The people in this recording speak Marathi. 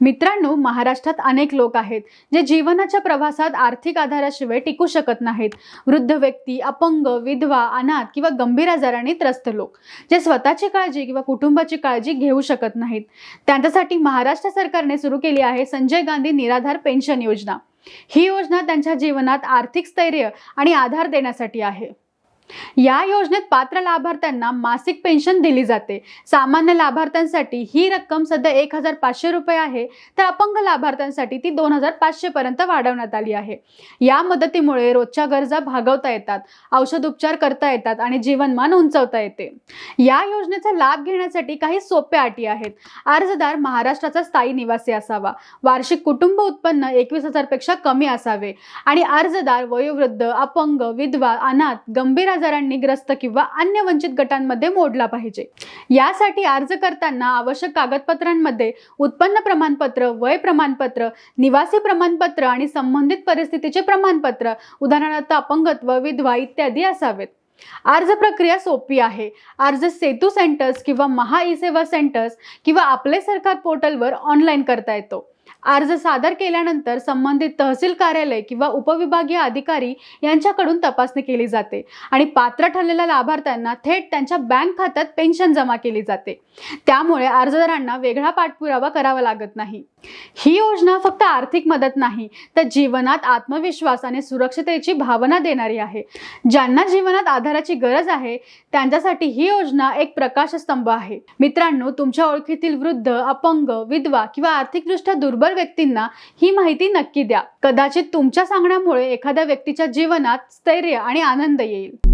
मित्रांनो महाराष्ट्रात अनेक लोक आहेत जे जीवनाच्या प्रवासात आर्थिक आधाराशिवाय टिकू शकत नाहीत. वृद्ध व्यक्ती अपंग विधवा अनाथ किंवा गंभीर आजाराने त्रस्त लोक जे स्वतःची काळजी किंवा कुटुंबाची काळजी घेऊ शकत नाहीत. त्यांच्यासाठी महाराष्ट्र सरकारने सुरू केली आहे संजय गांधी निराधार पेन्शन योजना. ही योजना त्यांच्या जीवनात आर्थिक स्थैर्य आणि आधार देण्यासाठी आहे. या योजनेत पात्र लाभार्थ्यांना मासिक पेन्शन दिली जाते. सामान्य लाभार्थ्यांसाठी ही रक्कम सध्या एक हजार पाचशे रुपये आहे. तर अपंग लाभार्थ्यांसाठी ती दोन हजार पाचशे पर्यंत वाढवण्यात आली आहे. या मदतीमुळे रोजच्या गरजा भागवता येतात औषध उपचार करता येतात आणि जीवनमान उंचवता येते. या योजनेचा लाभ घेण्यासाठी काही सोप्या अटी आहेत. अर्जदार महाराष्ट्राचा स्थायी निवासी असावा. वार्षिक कुटुंब उत्पन्न एकवीस हजारपेक्षा कमी असावे. आणि अर्जदार वयोवृद्ध अपंग विधवा अनाथ गंभीर आजारांनी ग्रस्त किंवा अन्य वंचित गटांमध्ये मोडला पाहिजे. यासाठी अर्ज करताना आवश्यक कागदपत्रांमध्ये उत्पन्न प्रमाणपत्र वय प्रमाणपत्र निवासी प्रमाणपत्र आणि संबंधित परिस्थितीचे प्रमाणपत्र उदाहरणार्थ अपंगत्व विधवा इत्यादी असावेत. अर्ज प्रक्रिया सोपी आहे. अर्ज सेतू सेंटर्स किंवा महा ई सेवा सेंटर्स किंवा आपले सरकार पोर्टलवर ऑनलाईन करता येतो. अर्ज सादर केल्यानंतर संबंधित तहसील कार्यालय किंवा उपविभागीय अधिकारी यांच्याकडून तपासणी केली जाते आणि पात्र ठरलेल्या लाभार्थ्यांना थेट त्यांच्या बँक खात्यात पेन्शन जमा केली जाते. त्यामुळे अर्जदारांना वेगळा पाठपुरावा करावा लागत नाही. ही योजना फक्त आर्थिक मदत नाही तर जीवनात आत्मविश्वास आणि सुरक्षतेची भावना देणारी आहे. ज्यांना जीवनात आधाराची गरज आहे त्यांच्यासाठी ही योजना एक प्रकाशस्तंभ आहे. मित्रांनो तुमच्या ओळखीतील वृद्ध अपंग विधवा किंवा आर्थिकदृष्ट्या दुर्बल व्यक्तींना ही माहिती नक्की द्या. कदाचित तुमच्या सांगण्यामुळे एखाद्या व्यक्तीच्या जीवनात स्थैर्य आणि आनंद येईल.